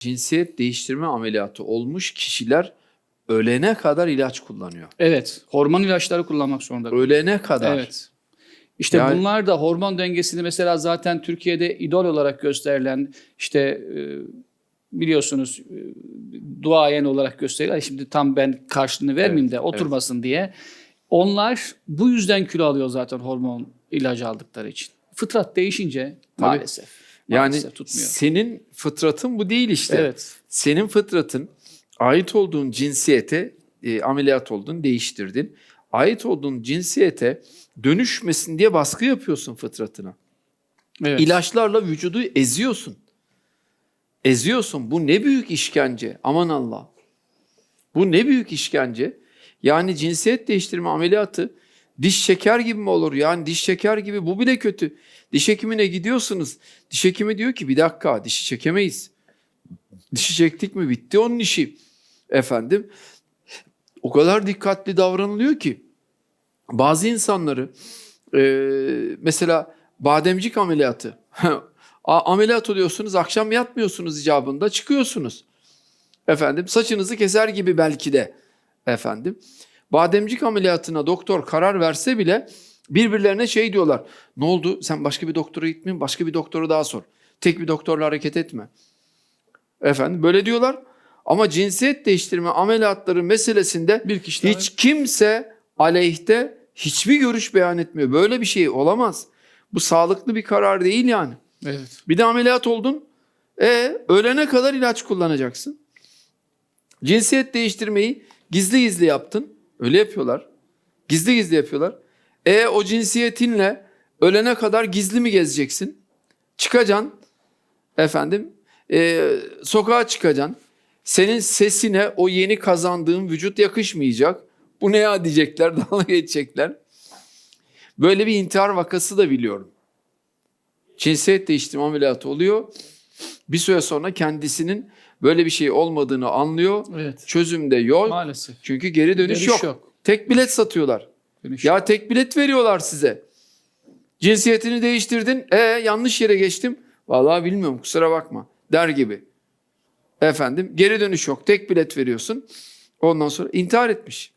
cinsiyet değiştirme ameliyatı olmuş kişiler ölene kadar ilaç kullanıyor. Evet. Hormon ilaçları kullanmak zorunda. Ölene kadar. Evet. İşte Yani- bunlar da hormon dengesini mesela zaten Türkiye'de idol olarak gösterilen işte e, biliyorsunuz e, duayen olarak gösterilen şimdi tam ben karşılığını vermeyeyim de oturmasın diye. Onlar bu yüzden kilo alıyor zaten hormon ilacı aldıkları için. Fıtrat değişince maalesef. Yani tutmuyor. senin fıtratın bu değil işte. Evet. Senin fıtratın ait olduğun cinsiyete e, ameliyat oldun, değiştirdin. Ait olduğun cinsiyete dönüşmesin diye baskı yapıyorsun fıtratına. Evet. İlaçlarla vücudu eziyorsun. Eziyorsun. Bu ne büyük işkence. Aman Allah. Bu ne büyük işkence. Yani cinsiyet değiştirme ameliyatı diş şeker gibi mi olur? Yani diş şeker gibi bu bile kötü. Diş hekimine gidiyorsunuz. Diş hekimi diyor ki bir dakika dişi çekemeyiz. Dişi çektik mi bitti onun işi. Efendim o kadar dikkatli davranılıyor ki bazı insanları e, mesela bademcik ameliyatı ameliyat oluyorsunuz akşam yatmıyorsunuz icabında çıkıyorsunuz. Efendim saçınızı keser gibi belki de efendim. Bademcik ameliyatına doktor karar verse bile birbirlerine şey diyorlar. Ne oldu sen başka bir doktora gitmeyin başka bir doktora daha sor. Tek bir doktorla hareket etme. Efendim böyle diyorlar. Ama cinsiyet değiştirme ameliyatları meselesinde Bir kişi daha- hiç kimse aleyhte hiçbir görüş beyan etmiyor. Böyle bir şey olamaz. Bu sağlıklı bir karar değil yani. Evet. Bir de ameliyat oldun. E ölene kadar ilaç kullanacaksın. Cinsiyet değiştirmeyi gizli gizli yaptın. Öyle yapıyorlar. Gizli gizli yapıyorlar. E o cinsiyetinle ölene kadar gizli mi gezeceksin? Çıkacaksın. Efendim e, sokağa çıkacaksın. Senin sesine o yeni kazandığın vücut yakışmayacak. Bu ne ya diyecekler, dalga geçecekler. Böyle bir intihar vakası da biliyorum. Cinsiyet değiştirme ameliyatı oluyor. Bir süre sonra kendisinin böyle bir şey olmadığını anlıyor. Evet. Çözüm de yok. Maalesef. Çünkü geri dönüş, Dönüş yok. yok. Tek bilet satıyorlar. Dönüş Ya tek bilet veriyorlar size. Cinsiyetini değiştirdin. E yanlış yere geçtim. Vallahi bilmiyorum kusura bakma der gibi. Efendim geri dönüş yok. Tek bilet veriyorsun. Ondan sonra intihar etmiş.